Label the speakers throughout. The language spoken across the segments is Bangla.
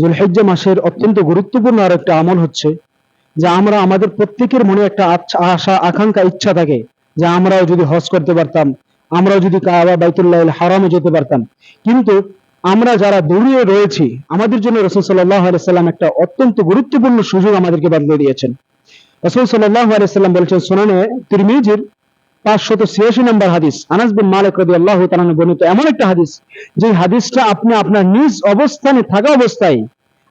Speaker 1: জুলহিজ্জা মাসের অত্যন্ত গুরুত্বপূর্ণ আর একটা আমল হচ্ছে যে আমরা আমাদের প্রত্যেকের মনে একটা আচ্ছা- আশা, আকাঙ্ক্ষা, ইচ্ছা থাকে যে আমরাও যদি হজ করতে পারতাম, আমরাও যদি কাবা বাইতুল্লাহ হারামে যেতে পারতাম। কিন্তু আমরা যারা দূরে রয়েছি, আমাদের জন্য রসুল সাল্লাহ সাল্লাম একটা অত্যন্ত গুরুত্বপূর্ণ সুযোগ আমাদেরকে বাতলে দিয়েছেন। রসুল সাল্লাহ সাল্লাম বলছেন, সোনানে তিরমিজির পাঁচশত ছিয়াশি নম্বর হাদিস। আনাস বিন মালিক রবি আল্লাহ বর্ণিত এমন একটা হাদিস, যে হাদিসটা আপনি আপনার নিজ অবস্থানে থাকা অবস্থায়,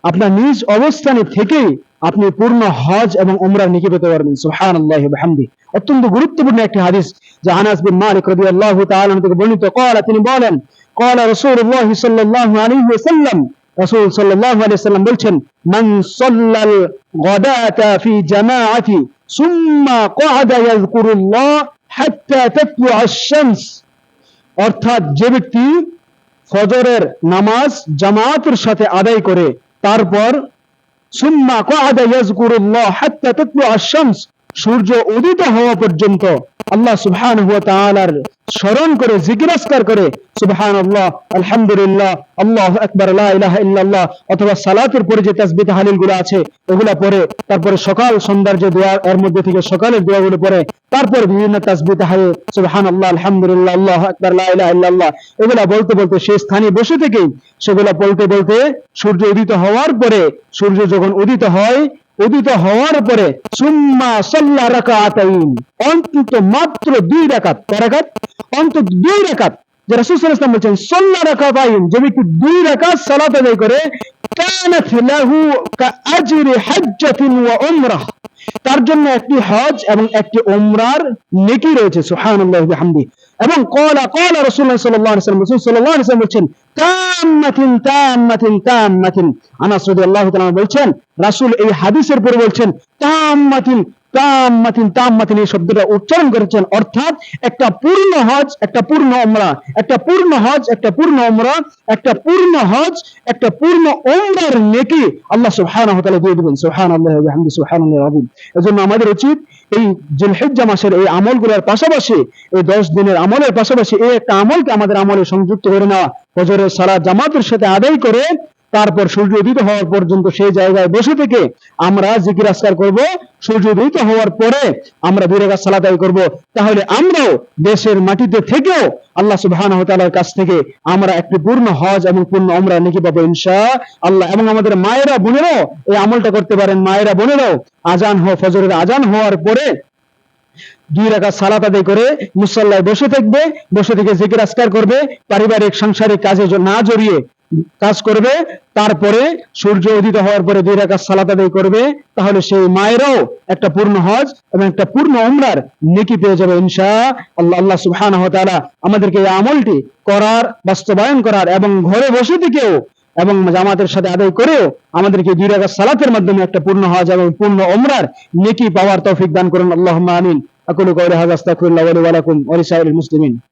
Speaker 1: আপনার নিজ অবস্থানে থেকেই আপনি পূর্ণ হজ এবং উমরা নিকে পেতে পারবেন সুহান আল্লাহ হামদি অত্যন্ত গুরুত্বপূর্ণ একটি হাদিস, যা আনাস বিন মালিক রবি আল্লাহ থেকে বর্ণিত। কলা তিনি বলেন কলা রসুল্লাহ সাল্লাহ আলী সাল্লাম রসুল সাল্লাহ আলী সাল্লাম বলছেন, মান সল্লাল গদাতা ফি জামাআতি, সুম্মা কআদা ইয়াযকুরুল্লাহ অর্থাৎ যে ব্যক্তি ফজরের নামাজ জামাতের সাথে আদায় করে, তারপর সুম্মা কাদা ইয়াজকুরুল্লাহ হাত্তা তাতলু আশ-শামস। সূর্য উদিত হওয়া পর্যন্ত আল্লাহ সুবহানাহু ওয়া তাআলার স্মরণ করে জিকির আজকার করে, সুবহানাল্লাহ, আলহামদুলিল্লাহ, আল্লাহু আকবার, লা ইলাহা ইল্লাল্লাহ, অথবা সালাতের পরে যে তাসবিহ তাহলিলগুলো আছে, ওগুলা পরে তারপরে সকাল সন্ধ্যার যে দোয়া, এর মধ্যে থেকে সকালের দোয়াগুলো পরে তারপর বিভিন্ন তাসবিহ তাহলিল, সুবহানাল্লাহ, আলহামদুলিল্লাহ, আল্লাহু আকবার, লা ইলাহা ইল্লাল্লাহ, এগুলা বলতে বলতে সেই স্থানে বসে থেকেই, সেগুলা বলতে বলতে সূর্য উদিত হওয়ার পরে, সূর্য যখন উদিত হয় উদিত হওয়ার পরে সুম্মা সাল্লা রাকাতাইন, অন্তত মাত্র দুই রাকাত রাকাত? অন্তত দুই রাকাত। যে রাসূল সাল্লাল্লাহু বলেছেন, সাল্লা রাকাতাইন, যে ব্যক্তি দুই রাকাত সালাত আদায় করে, কানাত লাহু কাআজরি হাজ্জাতিন ওয়া উমরাহ। তার জন্য একটি হজ এবং একটি উমরার নেকি রয়েছে, সুবহানাল্লাহি ওয়া বিহামদি এবং কলা কলা রসুল্লাহ সাল্লাহ আলাইহি রসুল সাল্লাহ ওয়াসাল্লাম বলেছেন তাম্মাতিন তাম্মাতিন তাম্মাতিন আনাস রাদিয়াল্লাহু তাআলা বলছেন, রাসূল এই হাদিসের পরে বলছেন তাম্মাতিন তাম্মাতিন তাম্মাতিন এই শব্দটা উচ্চারণ করেছেন। অর্থাৎ একটা পূর্ণ হজ, একটা পূর্ণ একটা পূর্ণ হজ, একটা পূর্ণ একটা পূর্ণ হজ, একটা পূর্ণ নেকি আল্লাহ দিয়ে আমাদের উচিত এই জিলহিজ্জা মাসের এই আমলগুলোর পাশাপাশি, এই দশ দিনের আমলের পাশাপাশি এই একটা আমলকে আমাদের আমলে সংযুক্ত করে নেওয়া। ফজরের সালাত জামাতের সাথে আদায় করে তারপর সূর্য উদিত হওয়ার পর্যন্ত সেই জায়গায় বসে থেকে আমরা জিকির আসকার করব। সূর্য উদিত হওয়ার পরে আমরা দুই রাকাত সালাত আদায় করব। তাহলে আমরাও দেশের মাটিতে থেকেও আল্লাহ সুবহানাহু ওয়া তাআলার কাছ থেকে আমরা একটি পূর্ণ হজ এবং পূর্ণ উমরা নেকি পাবো ইনশাআল্লাহ এবং আমাদের মায়েরা, বোনেরাও এই আমলটা করতে পারেন। মায়েরা, বোনেরাও আজান হওয়া, ফজরের আজান হওয়ার পরে দুই রাকাত সালাত আদায় করে মুসল্লায় বসে থাকবে। বসে থেকে জিকির আসকার করবে। পারিবারিক, সাংসারিক কাজে না জড়িয়ে কাজ করবে, তারপরে সূর্য উদিত হওয়ার পরে দুই রাকাত সালাত আদায় করবে, তাহলে সেই মায়েরাও একটা পূর্ণ হজ এবং একটা পূর্ণ উমরার নেকি পেয়ে যাবে ইনশা আল্লাহ আল্লাহ তাআলা আমাদেরকে এই আমলটি করার, বাস্তবায়ন করার এবং ঘরে বসে থেকেও এবং জামাতের সাথে আদায় করেও আমাদেরকে দুই রাকাত সালাতের মাধ্যমে একটা পূর্ণ হজ এবং পূর্ণ উমরার নেকি পাওয়ার তৌফিক দান করুন। আল্লাহুম্মা আমিন। আকুলু কওলি হাযা আস্তাগফিরুল্লাহ ওয়া লি ওয়া লাকুম মুসলিমিন।